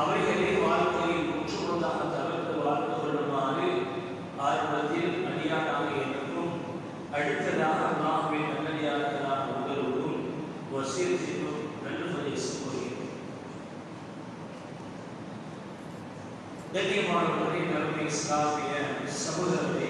அவைகளை வாழ்க்கையில் முற்றுமுழுதாக தவிர்த்து வாழ்ந்து கொள்ளுமாறு ஆர்வத்தில் அடியானாக என்றும் அடுத்ததாக அல்லாஹுவின் நல்லடியார்களாக உங்களுக்கும் வசீரத்திற்கும் நல்ல பிரதேசம் கூறுகிறேன் கண்ணியமானவர்களை நிலைமை சாப்பிய சகோதரர்களே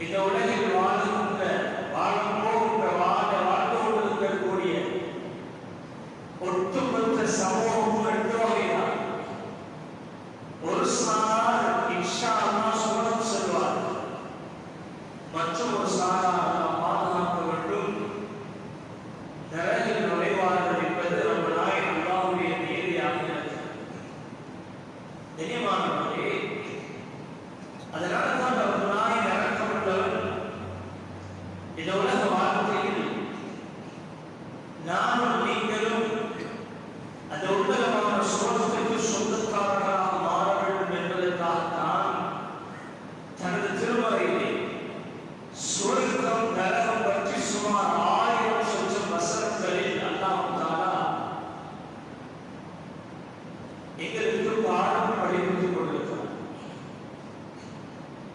El doblaje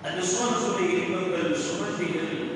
And the son of the people, the son of the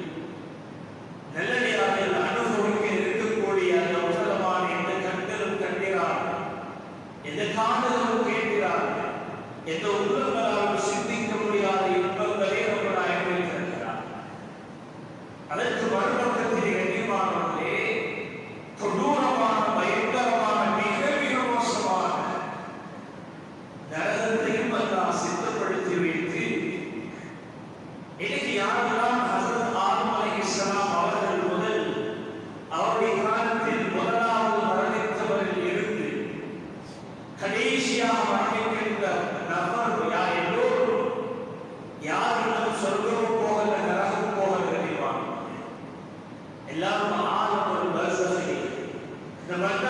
The Rwanda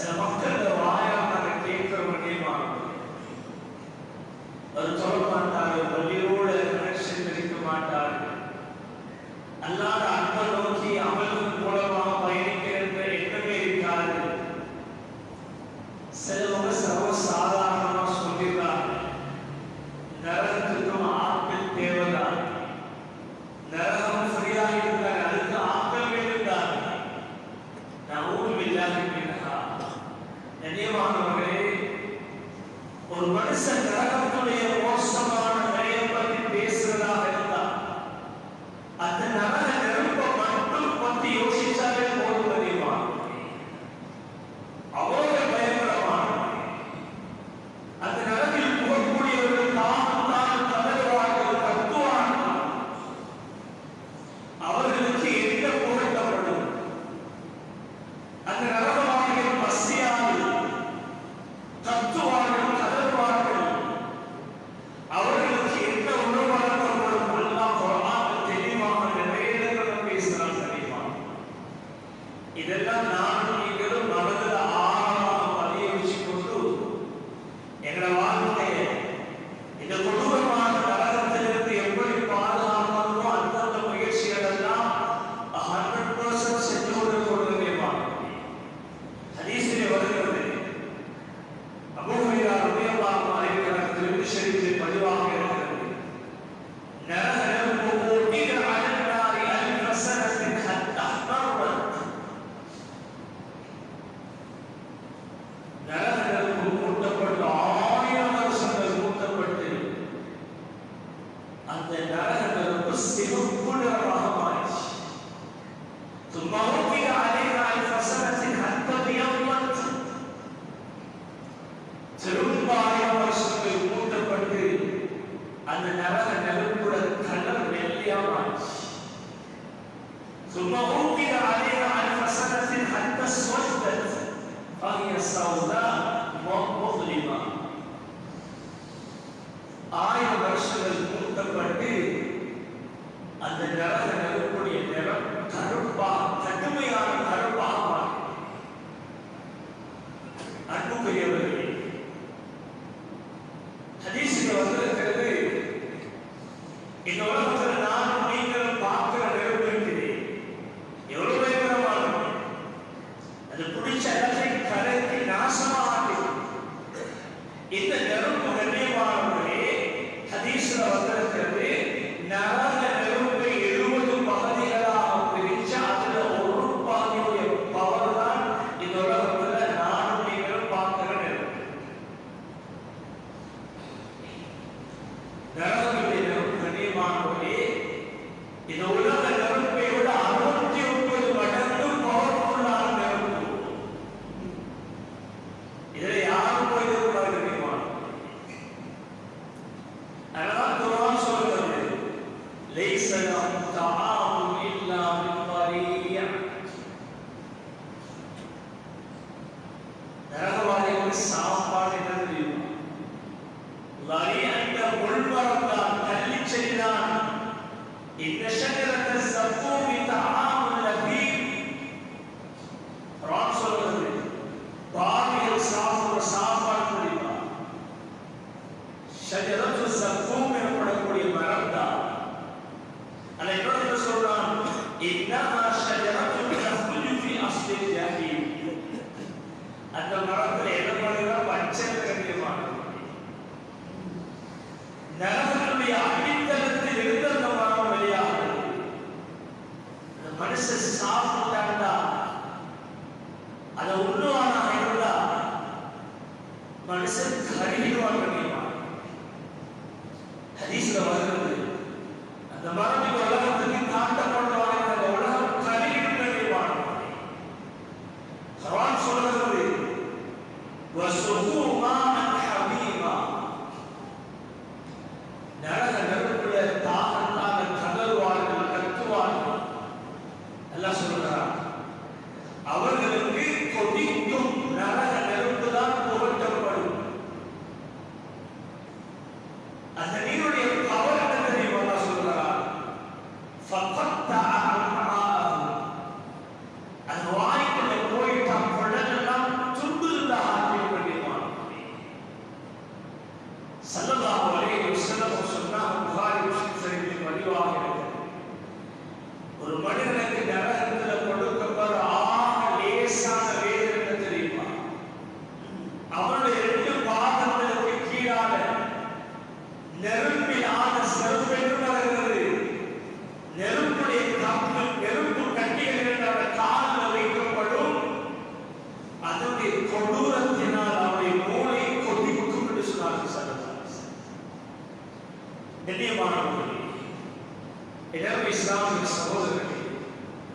Sen Allah dan darah dan berpersih in the கண்ணியமானவர்களே எனவே இஸ்லாமிய சகோதரர்களே.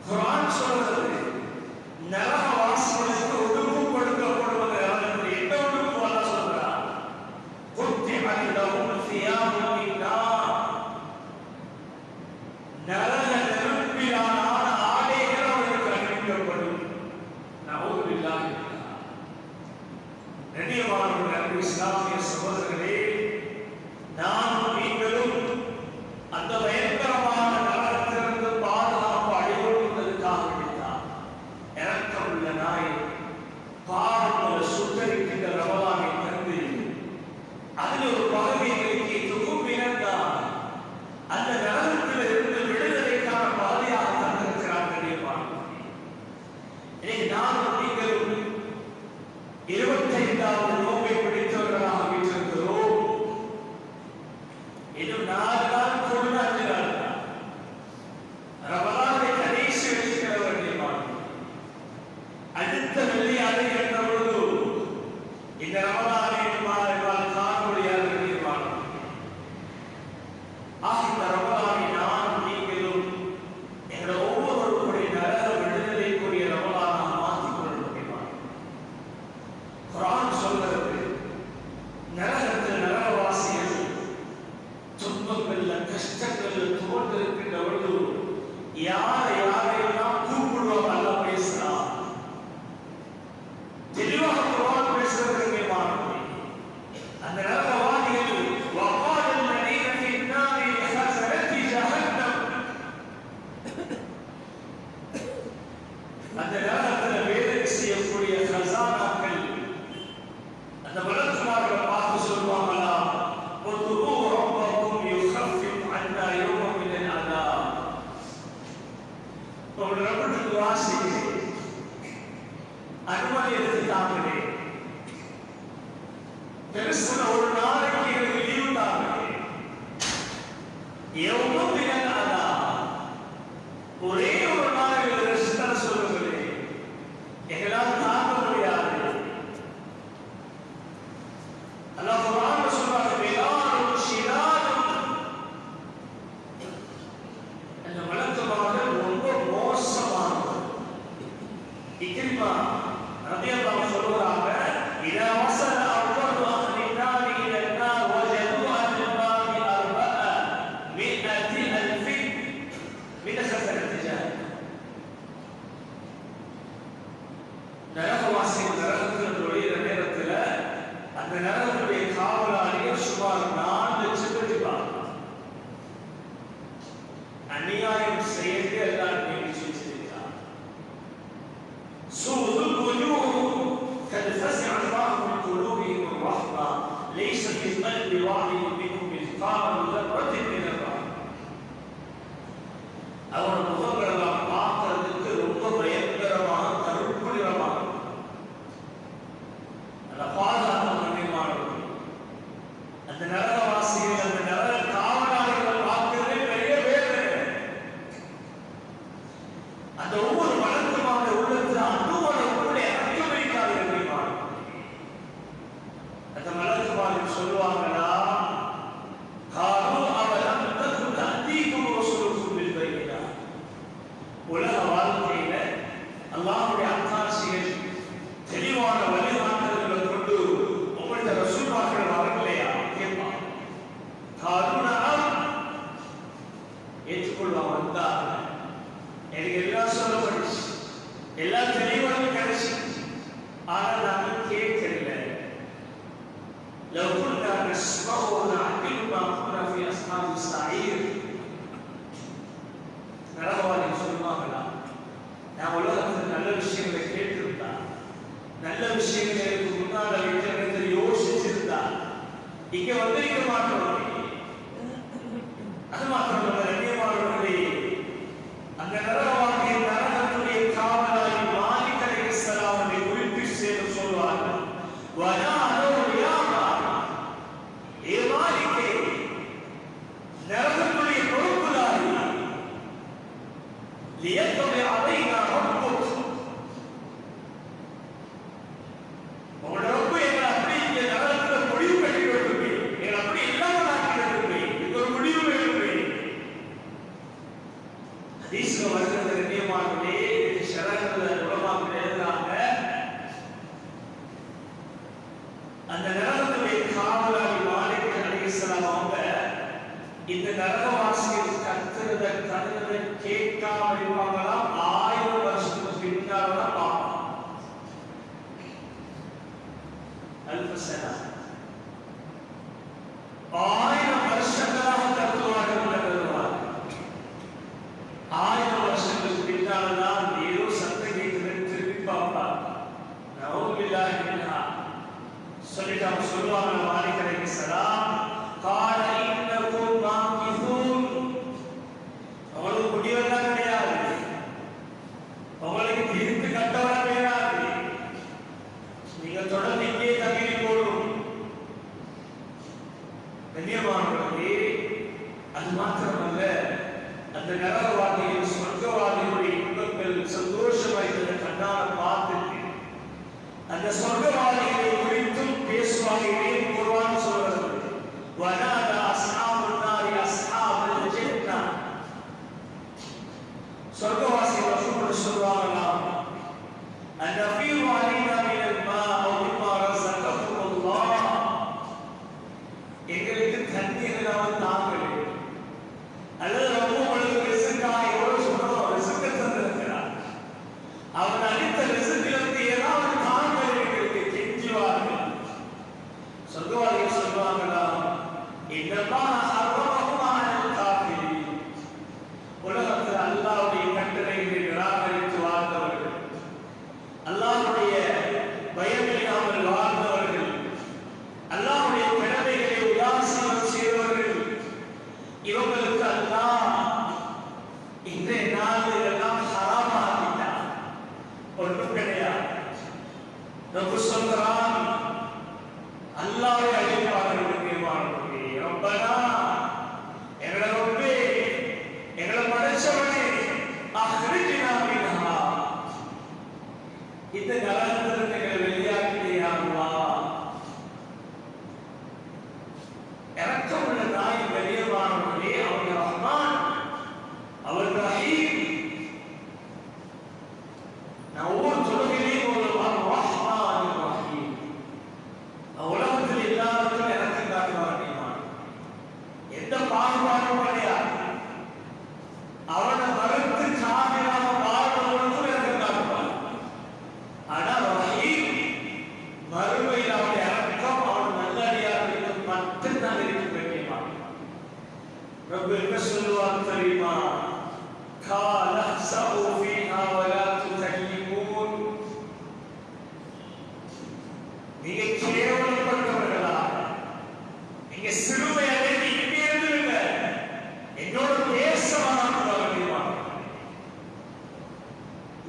குரான் சொல்றது நரக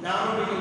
ನಾನು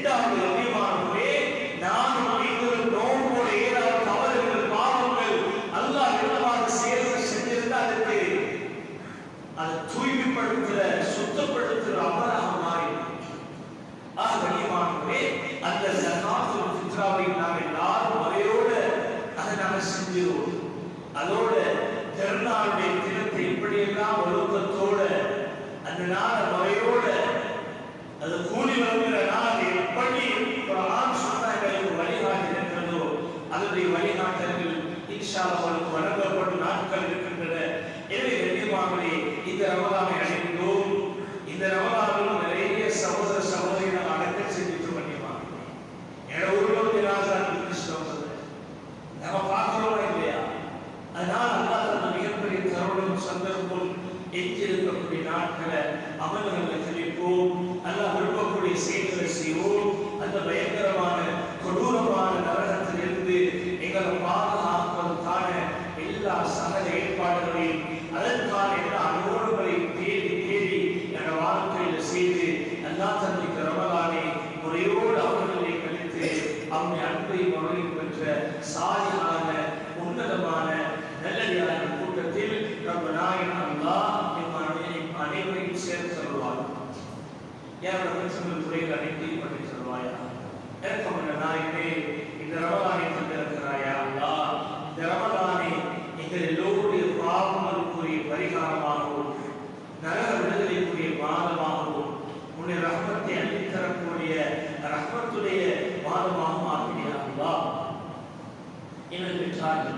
இரண்டாவது அதிகமானவர்களே நாம் அனைவரும் நோம்போடு ஏதாவது தவறுகள் பாவங்கள் அல்லாஹ் என்னவாக செயல்கள் செஞ்சிருந்தா அதற்கு அது தூய்மைப்படுத்துகிற சுத்தப்படுத்துகிற அமலாக மாறி. ஆக அந்த ஜகாத்துல் ஃபித்ராவை நாம் எல்லாரும் அவையோடு அதை நாம் செஞ்சிருவோம். அதோட திருநாளுடைய தினத்தை இப்படியெல்லாம் ஒழுக்கத்தோட அந்த நாள் முறையோட அது கூலி வரும் சார்ந்து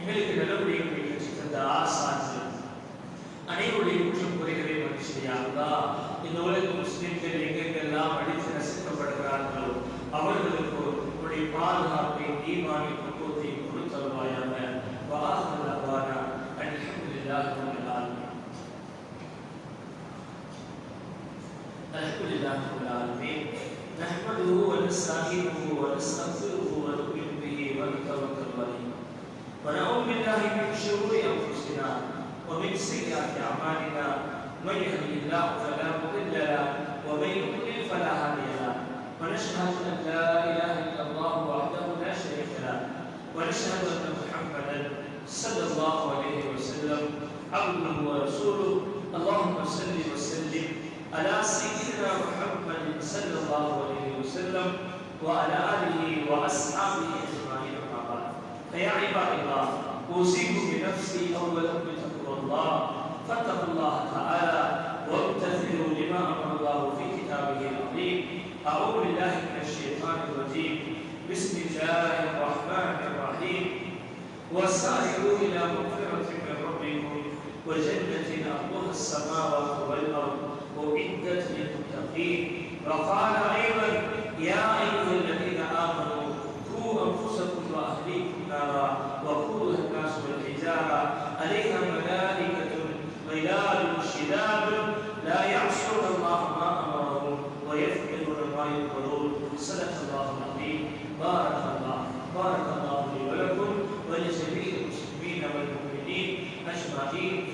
எங்களுக்கு நல்லவுடைய நிகழ்ச்சி தந்த ஆசாந்து அனைவருடைய குற்றம் குறைகளை மனுஷியாகுதா இந்த உலக முஸ்லிம்கள் எங்கெங்கெல்லாம் அடித்து நசுக்கப்படுகிறார்களோ அவர்களுக்கு உடைய பாதுகாப்பை தீபாவை பக்குவத்தை கொடுத்தல்வாயாக வாசல்லாவான அல்ஹம்துலில்லாஹ் ரப்பில் ஆலமீன். அல்ஹம்துலில்லாஹ் ரப்பில் ஆலமீன். நஹ்மதுஹு வ நஸ்தஈனுஹு வ நஸ்தக்ஃபிருஹு من شرور أنفسنا ومن سيئات أعمالنا من يهده الله فلا مضل له ومن يضلل فلا هادي له. ونشهد أن لا إله إلا الله وحده لا شريك له. ونشهد أن محمدا صلى الله عليه وسلم عبده ورسوله. اللهم صل وسلم على سيدنا محمد صلى الله عليه وسلم وعلى آله وأصحابه أجمعين. أما بعد فيا عباد الله أوصيكم بنفسي اولا بتقوى الله فاتقوا الله تعالى وامتثلوا لما أمر الله في كتابه العظيم. أعوذ بالله من الشيطان الرجيم. بسم الله الرحمن الرحيم. وسارعوا إلى مغفرة من ربكم وجنة أرضها السماوات والأرض أعدت للمتقين. وقال أيضا يا أيها الذين آمنوا قوا أنفسكم وأهليكم بارك الله بارك الله لي ولكم ولجميع المسلمين والمؤمنين أجمعين.